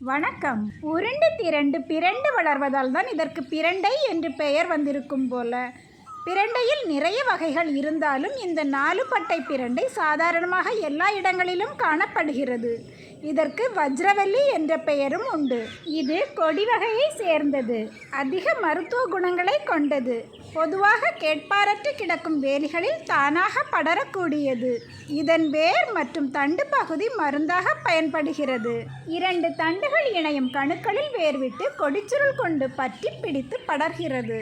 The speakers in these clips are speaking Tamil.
வணக்கம். உருண்டு திரண்டு பிரண்டு வளர்வதால் தான் இதற்கு பிரண்டை என்று பெயர் வந்திருக்கும் போல. பிரண்டையில் நிறைய வகைகள் இருந்தாலும் இந்த நாலு பட்டை பிரண்டை சாதாரணமாக எல்லா இடங்களிலும் காணப்படுகிறது. இதற்கு வஜ்ரவல்லி என்ற பெயரும் உண்டு. இது கொடி வகையை சேர்ந்தது. அதிக மருத்துவ குணங்களை கொண்டது. பொதுவாக கேட்பாரற்று கிடக்கும் வேலிகளில் தானாக படரக்கூடியது. இதன் வேர் மற்றும் தண்டு பகுதி மருந்தாக பயன்படுகிறது. இரண்டு தண்டுகள் இணையும் கணுக்களில் வேர்விட்டு கொடிச்சுருள் கொண்டு பற்றி பிடித்து படர்கிறது.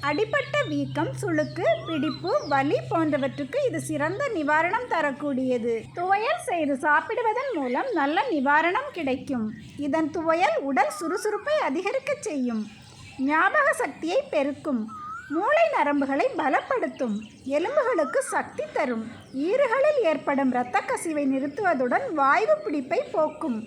அடிப்பட்ட வீக்கம் சுளுக்கு பிடிப்பு வலி போன்றவற்றுக்கு இது சிறந்த நிவாரணம் தரக்கூடியது. துவையல் செய்து சாப்பிடுவதன் மூலம் நல்ல நிவாரணம் கிடைக்கும். இதன் துவையல் உடல் சுறுசுறுப்பை அதிகரிக்கச் செய்யும். ஞாபக சக்தியை பெருக்கும். மூளை நரம்புகளை பலப்படுத்தும். எலும்புகளுக்கு சக்தி தரும். ஈறுகளில் ஏற்படும் இரத்த கசிவை நிறுத்துவதுடன் வாய்வு பிடிப்பை போக்கும்.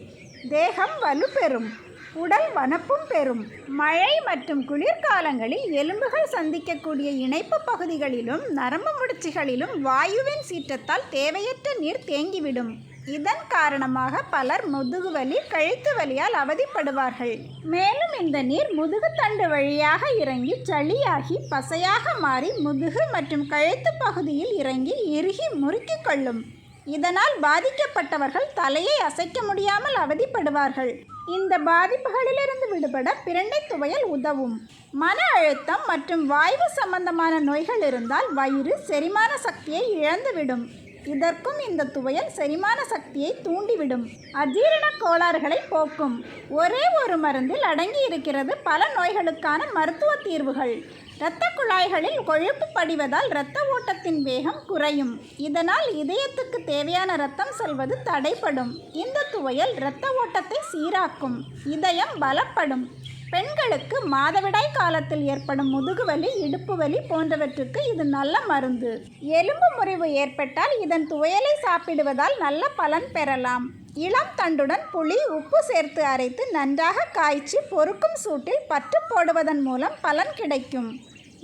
தேகம் வலுப்பெறும். உடல் வனப்பும் பெறும். மழை மற்றும் குளிர்காலங்களில் எலும்புகள் சந்திக்கக்கூடிய இணைப்பு பகுதிகளிலும் நரம்பு முடிச்சுகளிலும் வாயுவின் சீற்றத்தால் தேவையற்ற நீர் தேங்கிவிடும். இதன் காரணமாக பலர் முதுகுவலி கழுத்து வலியால் அவதிப்படுவார்கள். மேலும் இந்த நீர் முதுகுத்தண்டு வழியாக இறங்கி சளியாகி பசையாக மாறி முதுகு மற்றும் கழுத்து பகுதியில் இறங்கி இறுகி முறுக்கிக் கொள்ளும். இதனால் பாதிக்கப்பட்டவர்கள் தலையை அசைக்க முடியாமல் அவதிப்படுவார்கள். இந்த பாதிப்புகளிலிருந்து விடுபட பிரண்டை துவையல் உதவும். மன அழுத்தம் மற்றும் வாய்வு சம்பந்தமான நோய்கள் இருந்தால் வயிறு செரிமான சக்தியை இழந்துவிடும். இதற்கும் இந்த துவையல் செரிமான சக்தியை தூண்டிவிடும். அஜீரண கோளாறுகளை போக்கும். ஒரே ஒரு மருந்தில் அடங்கி இருக்கிறது பல நோய்களுக்கான மருத்துவ தீர்வுகள். இரத்த குழாய்களில் கொழுப்பு படிவதால் இரத்த ஓட்டத்தின் வேகம் குறையும். இதனால் இதயத்துக்கு தேவையான இரத்தம் செல்வது தடைப்படும் இந்த துவையல் இரத்த ஓட்டத்தை சீராக்கும். இதயம் பலப்படும். பெண்களுக்கு மாதவிடாய் காலத்தில் ஏற்படும் முதுகுவலி இடுப்பு வலி போன்றவற்றுக்கு இது நல்ல மருந்து. எலும்பு முறிவு ஏற்பட்டால் இதன் துவையலை சாப்பிடுவதால் நல்ல பலன் பெறலாம். இளம் தண்டுடன் புளி உப்பு சேர்த்து அரைத்து நன்றாக காய்ச்சி பொறுக்கும் சூட்டில் பற்று போடுவதன் மூலம் பலன் கிடைக்கும்.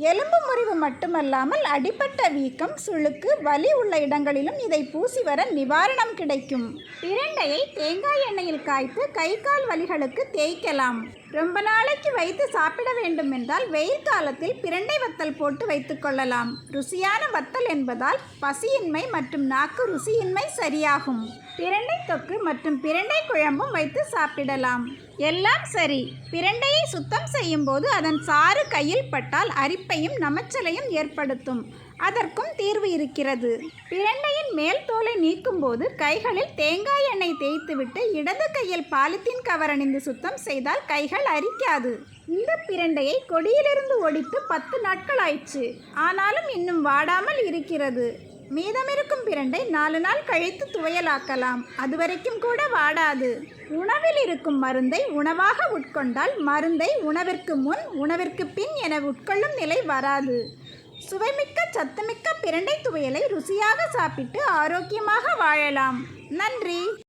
எலும்பு முறிவு மட்டுமல்லாமல் அடிப்பட்ட வீக்கம் சுளுக்கு வலி உள்ள இடங்களிலும் இதை பூசி வர நிவாரணம் கிடைக்கும். பிரண்டையை தேங்காய் எண்ணெயில் காய்த்து கை கால் வலிகளுக்கு தேய்க்கலாம். ரொம்ப நாளைக்கு வைத்து சாப்பிட வேண்டும் என்றால் வெயில் காலத்தில் பிரண்டை வத்தல் போட்டு வைத்துக்கொள்ளலாம் ருசியான வத்தல் என்பதால் பசியின்மை மற்றும் நாக்கு ருசியின்மை சரியாகும். பிரண்டை தொக்கு மற்றும் பிரண்டை குழம்பும் வைத்து சாப்பிடலாம். எல்லாம் சரி. பிரண்டையை சுத்தம் செய்யும் போது அதன் சாறு கையில் பட்டால் அரிப்பையும் நமச்சலையும் ஏற்படுத்தும். அதற்கும் தீர்வு இருக்கிறது. பிரண்டையின் மேல் தோலை நீக்கும்போது கைகளில் தேங்காய் எண்ணெய் தேய்த்துவிட்டு இடது கையில் பாலித்தீன் கவர் அணிந்து சுத்தம் செய்தால் கைகள் அரிக்காது. இந்த பிரண்டையை கொடியிலிருந்து ஒடித்து பத்து நாட்கள் ஆயிடுச்சு ஆனாலும் இன்னும் வாடாமல் இருக்கிறது. மீதமிருக்கும் பிரண்டை நாலு நாள் கழித்து துவையலாக்கலாம். அதுவரைக்கும் கூட வாடாது. உணவில் இருக்கும் மருந்தை உணவாக உட்கொண்டால் மருந்தை உணவிற்கு முன் உணவிற்கு பின் என உட்கொள்ளும் நிலை வராது. சுவைமிக்க சத்துமிக்க பிரண்டை துவையலை ருசியாக சாப்பிட்டு ஆரோக்கியமாக வாழலாம். நன்றி!